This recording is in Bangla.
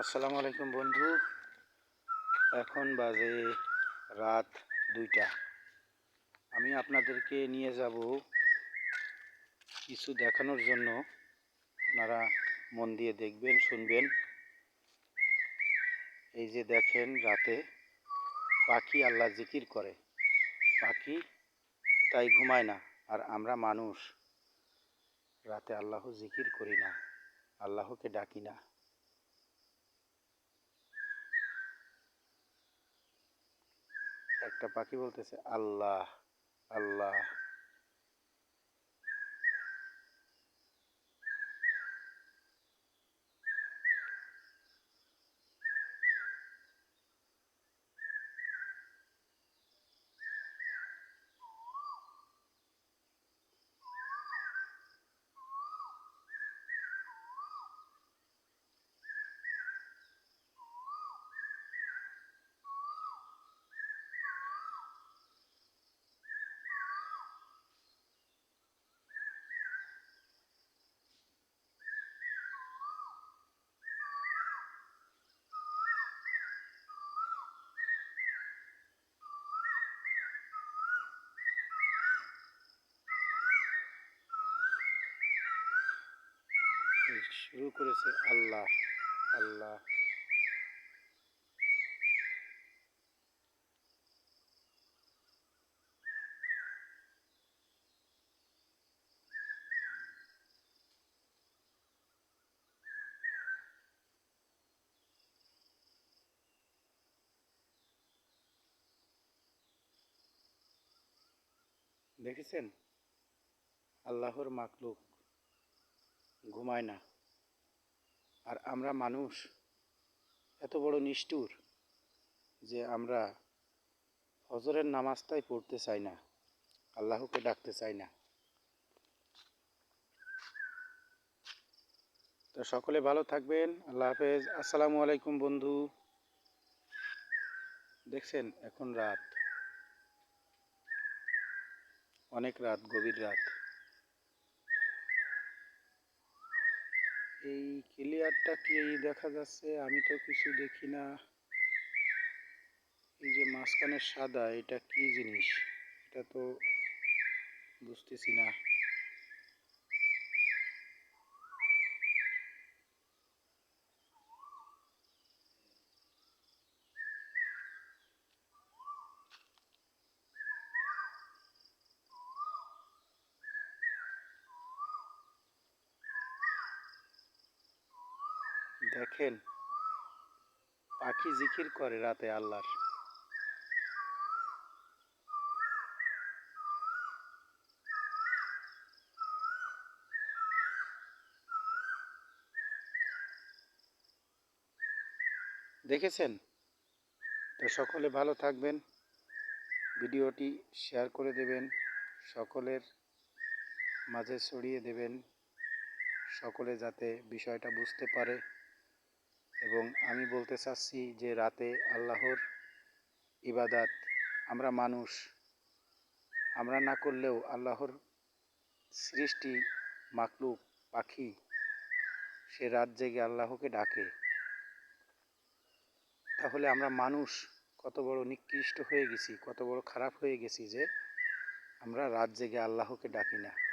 আসসালামু আলাইকুম বন্ধু। এখন বাজে রাত দুইটা। আমি আপনাদেরকে নিয়ে যাব কিছু দেখানোর জন্য। আপনারা মন দিয়ে দেখবেন, শুনবেন। এই যে দেখেন রাতে পাখি আল্লাহ জিকির করে। পাখি তাই ঘুমায় না, আর আমরা মানুষ। রাতে আল্লাহ জিকির করি না, আল্লাহকে ডাকি না। একটা পাখি বলতেছে আল্লাহ আল্লাহ। শুরু করেছে আল্লাহ আল্লাহ। দেখেছেন? আল্লাহর মাকলুক ঘুমায় না। আর আমরা মানুষ এত বড় নিষ্ঠুর যে আমরা হজরের নামাজটাই পড়তে চাই না, আল্লাহকে ডাকতে চাই না। তো সকলে ভালো থাকবেন, আল্লাহ হাফেজ। আসসালামু আলাইকুম বন্ধু। দেখছেন, এখন রাত। অনেক রাত, গভীর রাত। এই ক্লিয়ারটা কি দেখা যাচ্ছে? আমি তো কিছু দেখি না। এই যে মাঝখানে সাদা, এটা কি জিনিস? এটা তো বুঝতেছি না। দেখেন, পাখি জিকির করে রাতে আল্লাহর। দেখেছেন? তো সকলে ভালো থাকবেন, ভিডিওটি শেয়ার করে দেবেন, সকলের মাঝে ছড়িয়ে দেবেন, সকলে যাতে বিষয়টা বুঝতে পারে। এবং আমি বলতে চাচ্ছি যে রাতে আল্লাহর ইবাদাত, আমরা মানুষ, আমরা না করলেও আল্লাহর সৃষ্টি মাকলুক পাখি, সে রাত জেগে আল্লাহকে ডাকে। তাহলে আমরা মানুষ কত বড় নিকৃষ্ট হয়ে গেছি, কত বড় খারাপ হয়ে গেছি যে আমরা রাত জেগে আল্লাহকে ডাকি না।